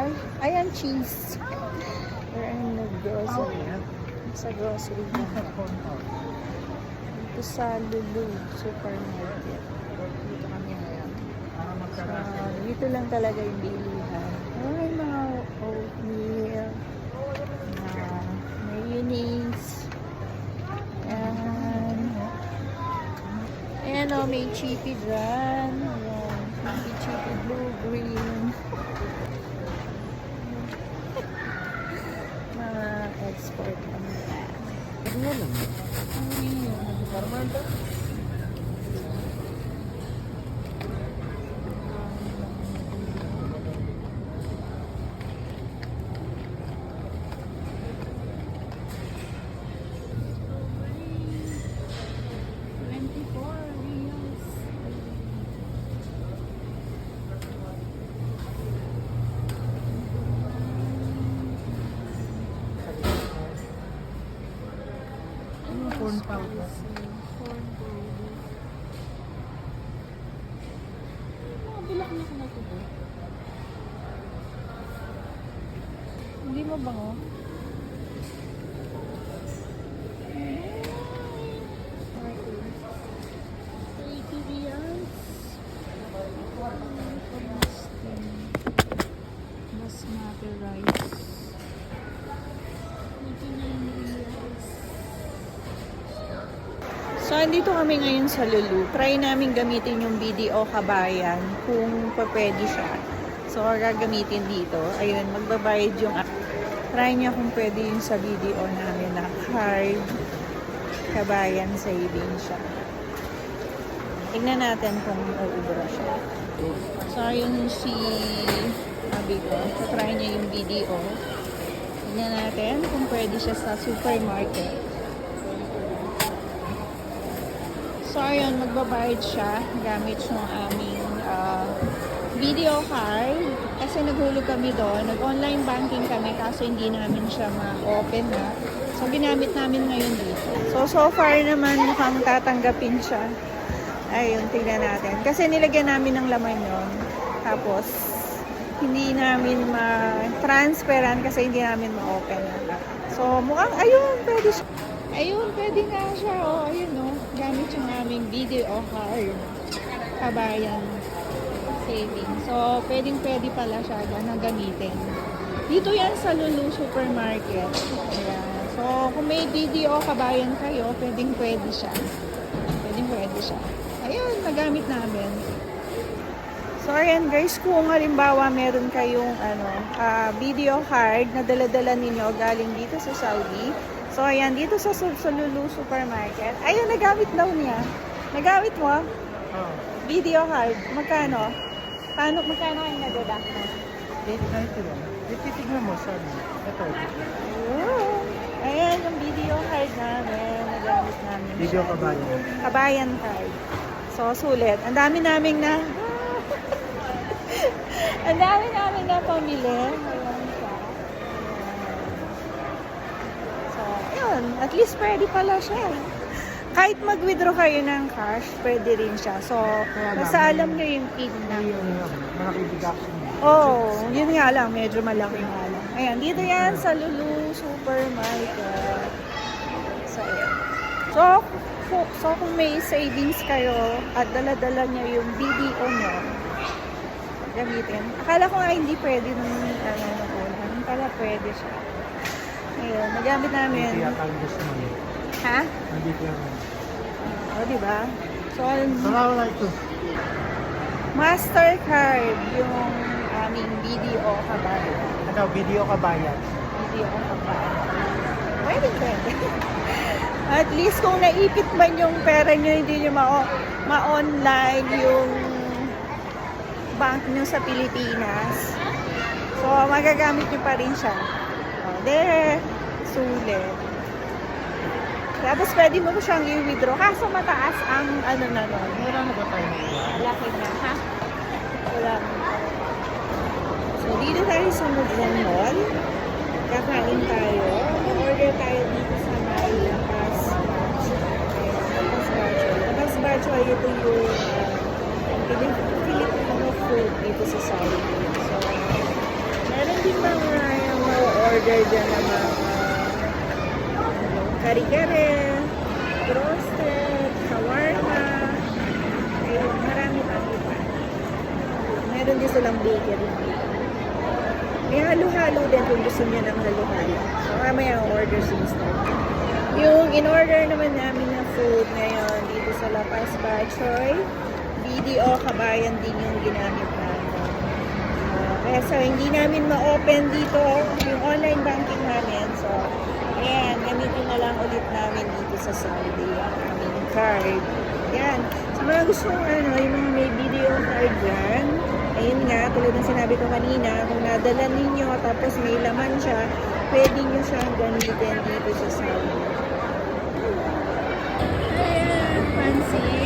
Ay, ayan, cheese. We're in the grocery. Sa grocery. Dito sa Lulu Supermarket. Dito kami ngayon. So, dito lang talaga yung bilihan. Ay, mga oatmeal. Mga mayonnaise. Ayan. Ayan o, may chippy dyan. Ayan. Chippy, chippy, blue, green. Mga export kami. Ano lang? Ano corn powder? Bulak-bulak na ito. Hindi mo bango? Basmati rice. 89 So, andito kami ngayon sa Lulu. Try namin gamitin yung BDO Kabayan kung pwede siya. So, gagamitin dito. Ayun, magbabayad yung... Try niya kung pwede yung sa BDO namin na card Kabayan savings siya. Tignan natin kung uubra siya. So, ayun si Abi ko. So, try niya yung BDO. Tignan natin kung pwede siya sa supermarket. So, ayun, magbabayad siya gamit yung aming ah, video card. Kasi naghulog kami doon. Nag-online banking kami kaso hindi namin siya ma-open na. So, ginamit namin ngayon dito. So, so far naman mukhang tatanggapin siya. Ayun, tignan natin. Kasi nilagyan namin ng laman yun. Tapos, hindi namin ma-transferan kasi hindi namin ma-open. So, mukhang, ayun, pwede siya. Ayun, pwede nga siya. O, ayun, no. Gamit yung aming video card. Kabayan saving. So, pwedeng pwede pala siya na gamitin. Dito yan sa Lulu Supermarket. Ayan. So, kung may video kabayan kayo, pwedeng pwede siya. Pwedeng pwede siya. Ayun, nagamit namin. So, ayan guys, kung halimbawa meron kayong ano, ah, video card na dala-dala ninyo galing dito sa Saudi. So, ayan, dito sa, Su- sa Lulu Supermarket. Ayun, nagamit daw niya. Nagamit mo? Oh, Video card. Magkano? Paano, magkano kayo nadala? 891. Ititignan mo, sabi. Ito. Ayun. Ayan, yung video card namin. Nagamit namin Video siya. kabayan. Kabayan card. So, sulit. Ang dami naming na... Ang dami namin na pamili. Ayan ayun. At least pwede pala siya. Kahit mag-withdraw kayo ng cash, pwede rin siya. So, basta alam nyo yung PIN na. Yung malaki deduction. Oo, oh, yun nga lang. Medyo malaki nga lang. Ayan, dito yan sa Lulu Supermarket. So, ayan. So, so kung may savings kayo at dala-dala niya yung BDO nyo, gamitin. Akala ko nga hindi pwede nung ano. Nung pala pwede siya. Ayun, nagamit namin. Hindi yata ang gusto mo. Ha? Hindi ko yan. O, di ba? So, Salamat na ito. Mastercard yung aming BDO kabayan. Ito, video kabayan. Ako kabayan. Pwede, pwede. At least kung naipit man yung pera nyo, hindi nyo ma- ma-online yung bank nyo sa Pilipinas. So, magagamit nyo pa rin siya. There. Sulit. Tapos pwede mo po siyang i-withdraw. Kaso mataas ang ano na nun. Mura na ba tayo? Malaki na, ha? Wala. So, dito tayo sa Mugwang Mall. Kakain tayo. Order tayo dito sa may Lapas Batch. Lapas Batch. Lapas Batch ay ito yung uh, Filipino food dito sa Saudi. So, meron order dyan ng mga kare-kare, roasted, shawarma, ayun, marami pa pa. Meron din silang bakery. May halo-halo din kung gusto niya ng halo-halo. So, mamaya order si Mr. Yung in-order naman namin na food ngayon dito sa La Paz Bachoy, BDO Kabayan din yung ginamit. Uh, so, hindi namin ma-open dito yung online banking namin. So, ayan, gamitin na lang ulit namin dito sa Saudi ang aming card. Yan. Sa mga gusto ano, yung mga may video card dyan, ayun nga, tulad ng sinabi ko kanina, kung nadala ninyo tapos may laman siya, pwede nyo siyang gamitin dito sa Saudi. Ayan, pansit.